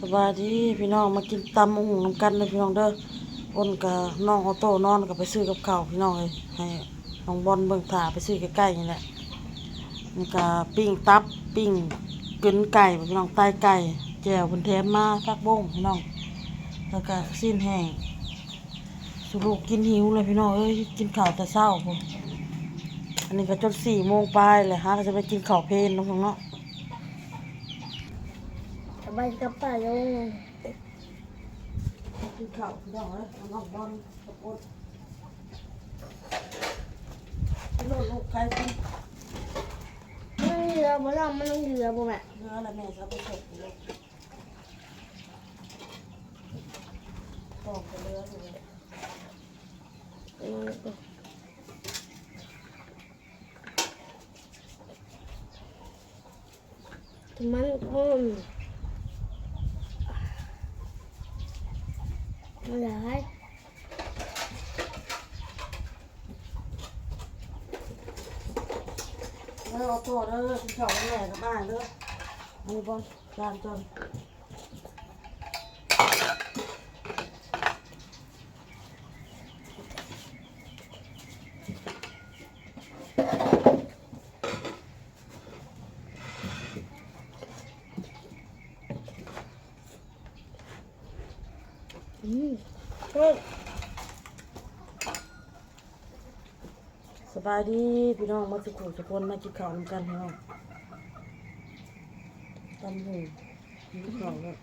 สบายดีพี่น้องมากินตำมะฮุงน้ำกันเลยพี่น้องเด้ออ้นกับน้องออโต้นอนกับไปซื้อกับข้าวพี่น้องเลยให้น้องบอลเบิ่งถ่าไปซื้อใกล้ๆนี่แหละนี่ก็ปิ้งตับปิ้งกึนไก่พี่น้องไตไก่แจ่วเพิ่นแถมมาพักบ้งพี่น้องแล้วก็สิ้นแห้งสุลูกกินหิวเลยพี่น้องเอ้ยกินข้าวแต่เช้าพุ่นอันนี้ก็จนสี่โมงปลายเลยฮะก็จะไปกินข้าวเพลนน้องเนาะ สบายกับป้าลงกินข้าวพี่น้องเอ้ยน้องบอลกับอดกินโลดลูกไก่กินมันเหลือบ่ล่ะมันเหลือบ่แม่เนื้ออะไรแม่จะเอาไปสดอยู่ลูกต้มกับเนื้ออยู่เลยมันก็มันหลายเนื้อเอาตัวเด้อกินข้าวกับแม่ กับบ้านเด้ออันนี้บอลจานจน อืมเฮ้ย ส บายดีพี่น้องมาสุขุสุคนมากินข้าวนำกันพี่น้องตำหูกินข้าวแล้ว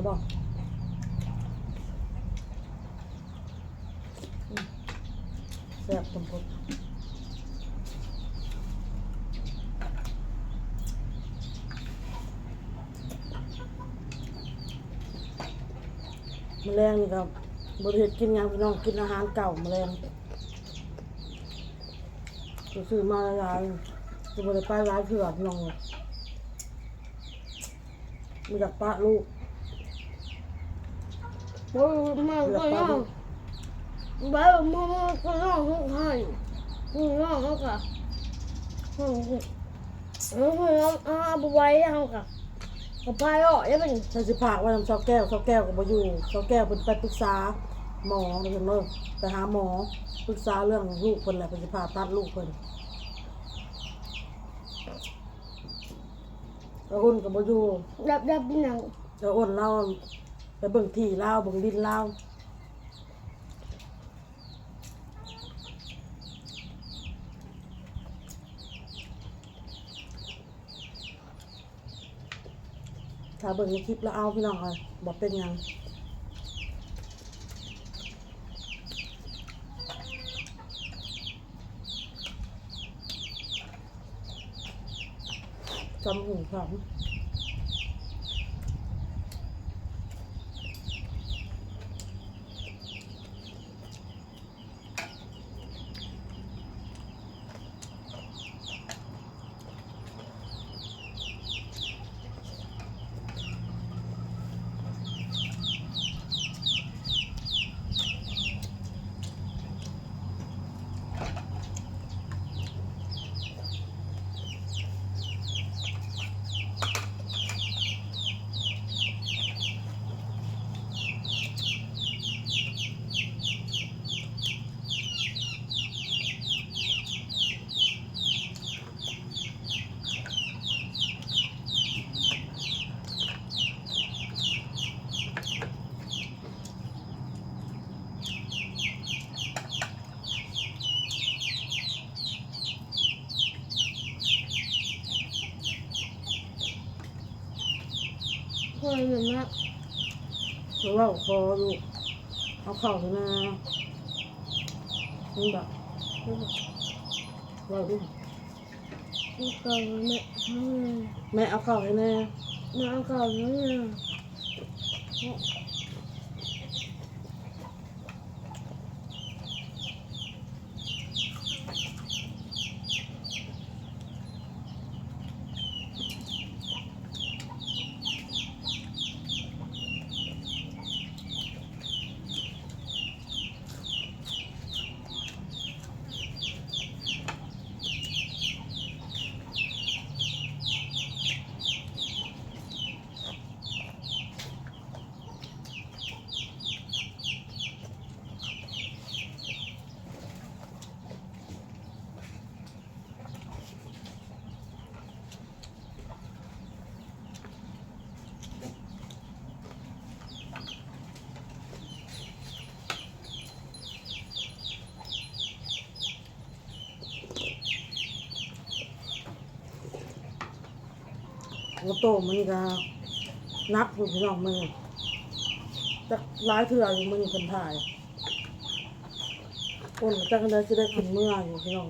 เอาบอกอืมแซ่บตมพดแมลงนี่ครับบริเวณกินยังพี่น้องกินอาหารเก่ามแมลงซื้อมาหลายจะบริไปร้ายเถื่อพี่น้องเลยมีจากปะลูก บ่มาก็น้องบ่มาก็น้องทุกท่านคุณน้องเขาก็คุณคุณน้องอาบ่ไหว้เขาก็ก็พายออกแล้วเป็นฉันสิพากว่าน้ำชาวแก้วชาวแก้วก็บ่อยู่ชาวแก้วเพิ่นไปปรึกษาหมอเพิ่นเลิกไปหาหมอปรึกษาเรื่องลูกเพิ่นแหละเพิ่นสิพาตัดลูกเพิ่นแล้วอ้นก็บ่อยู่รับรับเป็นหนังแล้วอ้นเรา ไปเบิ่งที่เลาเบิ่งดินเลาถ้าเบิ่งในคลิปแล้วเอาพี่น้องเลยบอกเป็นยังจำหูของเหมืาะว่าคอลูกเอาเข่าไปนะนี่แบบว่าดิลูกเก่าแม่อืมแม่เอาเข่าให้แน่มาเอาเก่าแล้วเนี่ยโตมันก็นักอยู่พี่น้องมือจะร้ายเถื่ออยู่มือคนถ่ายคนจังได้จะได้กินเมื่ออยู่พี่น้อง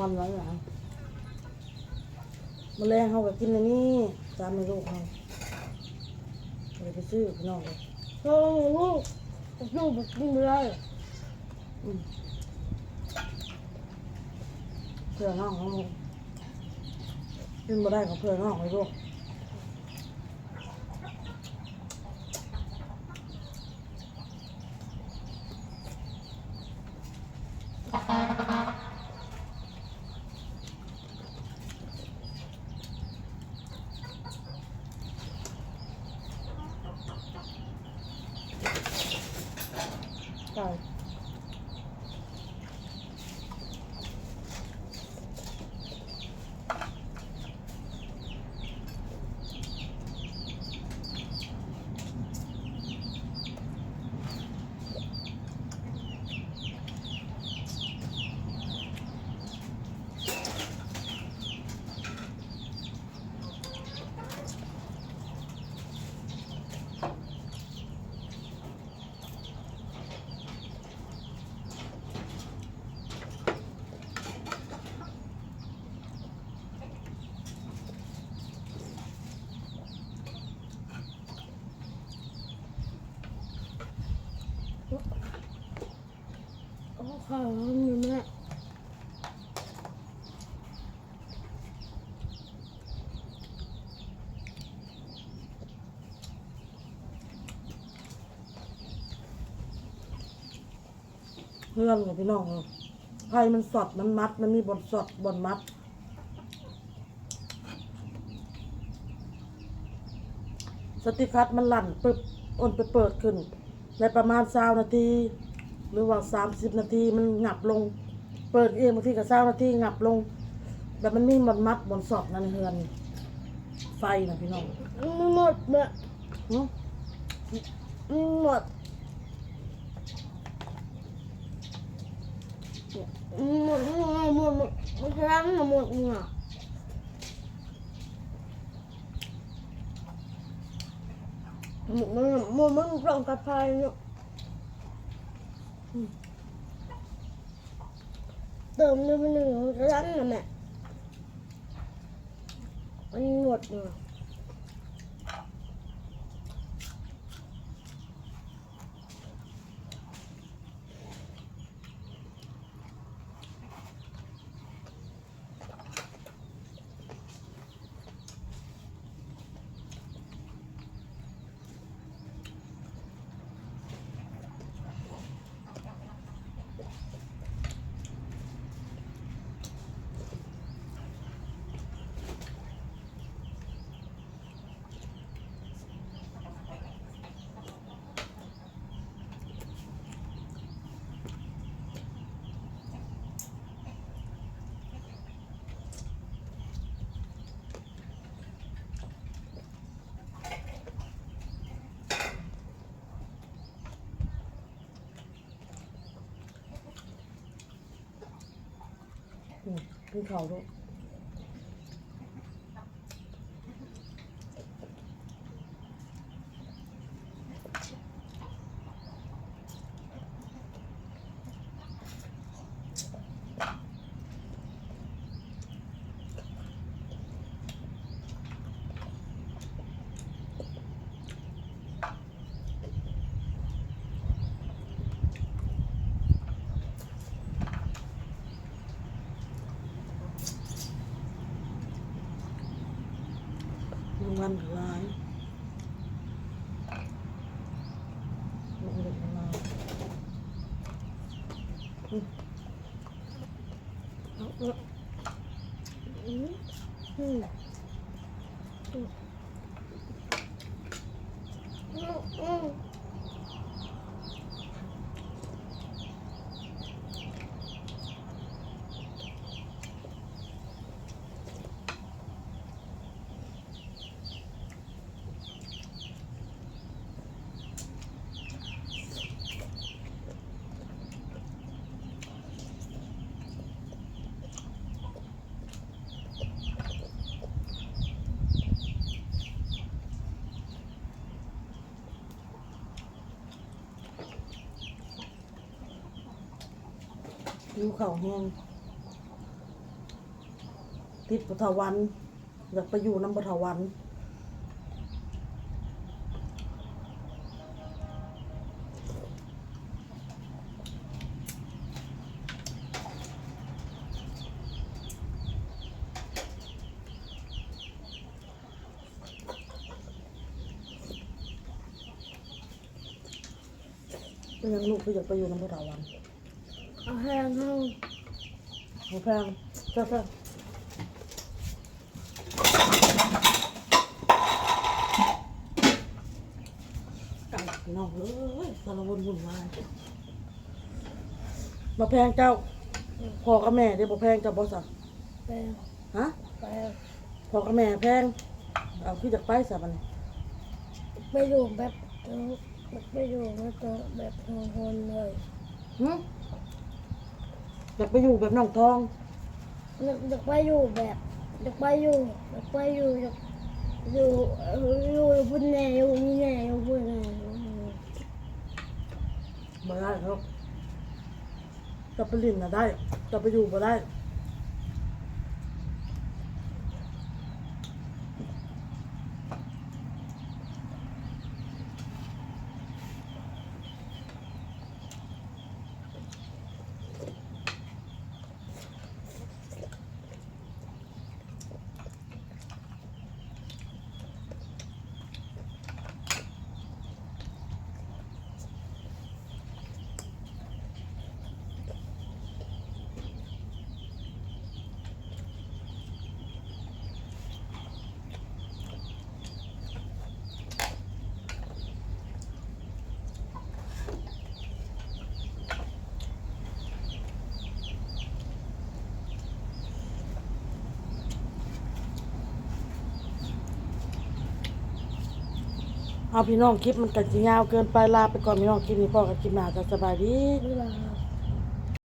วันละอย่างมาแรงเขาก็กินอันนี้ตามในลูกเขาเลยไปซื้อพี่น้องเลยโอ้โหลูกกินไม่ได้เพื่อนน้องเขากินไม่ได้ของเพื่อนน้องเลยลูก ใช่อ้ข้าวเหมือนแม่เพื่อนกับพี่น้องเลยไพ่มันสดมันมัด มันมีบนสดบนมัดสติคัดมันหลั่นปึ๊บอ้นไปเปิดขึ้นในประมาณสาวนาที หรือว่าสามสิบนาทีมันงับลง เปิดเองบางทีก็สานาทีงับลง แบบมันมีบนมัดบนสอดนั่นเฮือน ไฟนะพี่น้องมันหมดแม่หึมันหมดหมดหมดหมดหมดมันจะรังหมดเนี่ยหมดมันหมดมันกล่องกระเพราเนี่ย เติมเลยมันหนึ่งจะรังนะแม่มันหมดเนี่ยกินข้าว 嗯这是炒肉。 รงงานหลายโรงงานหลายอืม เอาเอาอืมอืมอืมอืม ผิวเข่าแห้งติดปฐวัน อยากไปอยู่น้ำปฐวันเป็นยังลูกก็อยากไปอยู่น้ำปฐวัน เอาแห้งเอาหมูแพงเจ้าแพงไก่น้องเอ้ยสารวนวุ่นวายมาแพงเจ้าพ่อกับแม่เดี๋ยวบ่แพงเจ้าบ่สั่งไปฮะไปพ่อกับแม่แพงเอาคือจากไปซะบัดนี้ไปอยู่แบบไปอยู่แบบแบบคนๆเลยหึ อยากไปอยู่แบบน้องทอง อยากอยากไปอยู่แบบอยากไปอยู่อยากไปอยู่อยากอยู่เอ่ออยู่บนแนวอยู่นี่แนวบนแนวบ่ได้ครับจะไปลินน่ะได้จะไปอยู่บ่ได้ เอาพี่น้องคลิปมันกันสิยาวเกินไปลาไปก่อนพี่น้องคลิปนี้พ่อกับคลิปหน้าจะสบายดีลา